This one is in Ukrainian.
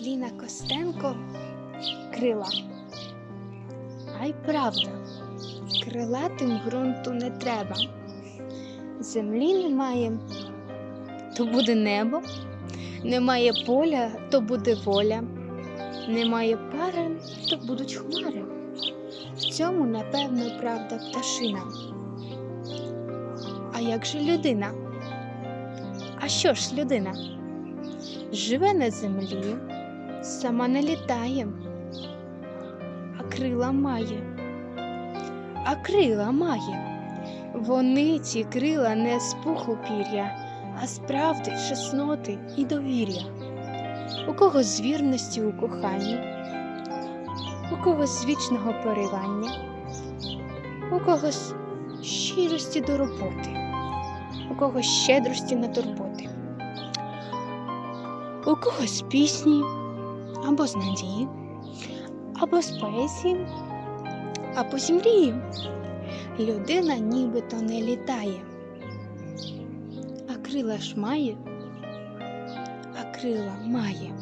Ліна Костенко крила. А й правда, крилатим ґрунту не треба. Землі немає, то буде небо, немає поля, то буде воля, немає пари, то будуть хмари. В цьому, напевно, правда пташина. А як же людина? А що ж людина? Живе на землі, сама не літає, а крила має. А крила має. Вони ці крила не з пуху пір'я, а з правди, чесноти і довір'я. У когось з вірності у коханні, у когось з вічного поривання, у когось щирості до роботи, у когось щедрості на турботи, у когось з пісні або з надії, або з поезії, або з мрії. Людина нібито не літає, а крила ж має, а крила має.